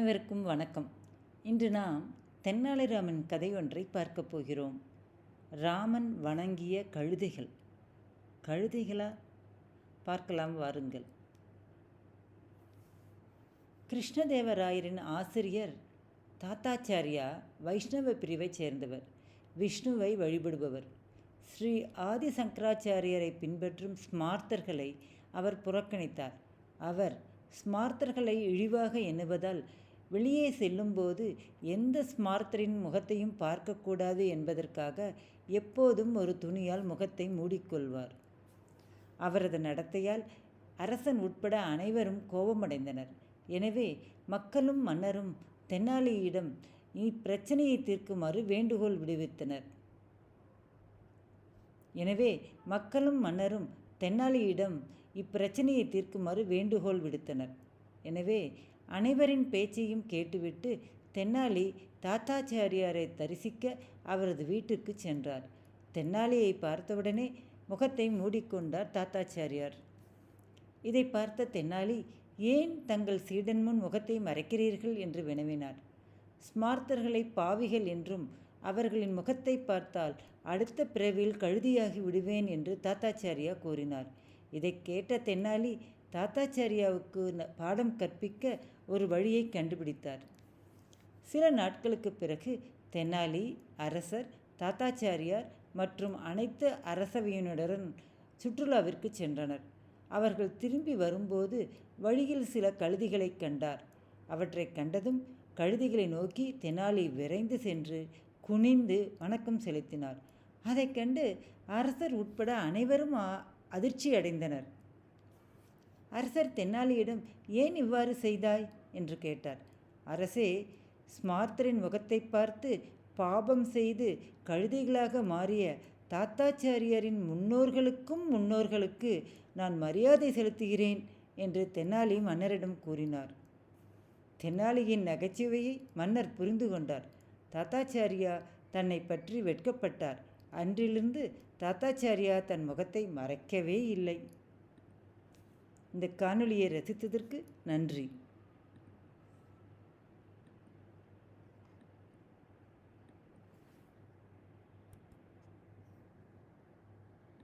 அனைவருக்கும் வணக்கம். இன்று நாம் தென்னாலிராமன் கதை ஒன்றை பார்க்கப் போகிறோம். ராமன் வணங்கிய கழுதைகள். கழுதைகளா? பார்க்கலாம் வாருங்கள். கிருஷ்ணதேவராயரின் ஆசிரியர் தாத்தாச்சாரியா வைஷ்ணவ பிரிவைச் சேர்ந்தவர். விஷ்ணுவை வழிபடுபவர். ஸ்ரீ ஆதி சங்கராச்சாரியரை பின்பற்றும் ஸ்மார்த்தர்களை அவர் புறக்கணித்தார். அவர் ஸ்மார்த்தர்களை இழிவாக எண்ணுவதால் வெளியே செல்லும்போது எந்த ஸ்மார்த்தரின் முகத்தையும் பார்க்கக்கூடாது என்பதற்காக எப்போதும் ஒரு துணியால் முகத்தை மூடிக்கொள்வார். அவரது நடத்தையால் அரசன் உட்பட அனைவரும் கோபமடைந்தனர். எனவே மக்களும் மன்னரும் தென்னாலியிடம் இப்பிரச்சனையை தீர்க்குமாறு வேண்டுகோள் விடுவித்தனர். எனவே மக்களும் மன்னரும் தென்னாலியிடம் இப்பிரச்சனையை தீர்க்குமாறு வேண்டுகோள் விடுத்தனர். எனவே அனைவரின் பேச்சையும் கேட்டுவிட்டு தென்னாலி தாத்தாச்சாரியாரை தரிசிக்க அவரது வீட்டுக்கு சென்றார். தென்னாலியை பார்த்தவுடனே முகத்தை மூடிக்கொண்டார் தாத்தாச்சாரியார். இதை பார்த்த தென்னாலி ஏன் தங்கள் சீடன் முன் முகத்தை மறைக்கிறீர்கள்? என்று வினவினார். ஸ்மார்த்தர்களை பாவிகள் என்றும் அவர்களின் முகத்தை பார்த்தால் அடுத்த பிறவியில் கழுதியாகி விடுவேன் என்று தாத்தாச்சாரியா கூறினார். இதை கேட்ட தென்னாலி தாத்தாச்சாரியாவுக்கு பாடம் கற்பிக்க ஒரு வழியை கண்டுபிடித்தார். சில நாட்களுக்கு பிறகு தென்னாலி அரசர் தாத்தாச்சாரியார் மற்றும் அனைத்து அரசவையினருடன் சுற்றுலாவிற்கு சென்றனர். அவர்கள் திரும்பி வரும்போது வழியில் சில கழுதிகளை கண்டார். அவற்றை கண்டதும் கழுதிகளை நோக்கி தெனாலி விரைந்து சென்று குனிந்து வணக்கம் செலுத்தினார். அதை கண்டு அரசர் உட்பட அனைவரும் அதிர்ச்சி அடைந்தனர் அரசர் தென்னாலியிடம் ஏன் இவ்வாறு செய்தாய்? என்று கேட்டார். அரசே ஸ்மார்த்தரின் முகத்தை பார்த்து பாபம் செய்து கழுதைகளாக மாறிய தாத்தாச்சாரியரின் முன்னோர்களுக்கும் முன்னோர்களுக்கு நான் மரியாதை செலுத்துகிறேன் என்று தென்னாலி மன்னரிடம் கூறினார். தென்னாலியின் நகைச்சுவையை மன்னர் புரிந்து கொண்டார். தாத்தாச்சாரியா தன்னை பற்றி வெட்கப்பட்டார். அன்றிலிருந்து தாத்தாச்சாரியா தன் முகத்தை மறைக்கவே இல்லை. இந்த காணொளியை ரசித்ததற்கு நன்றி.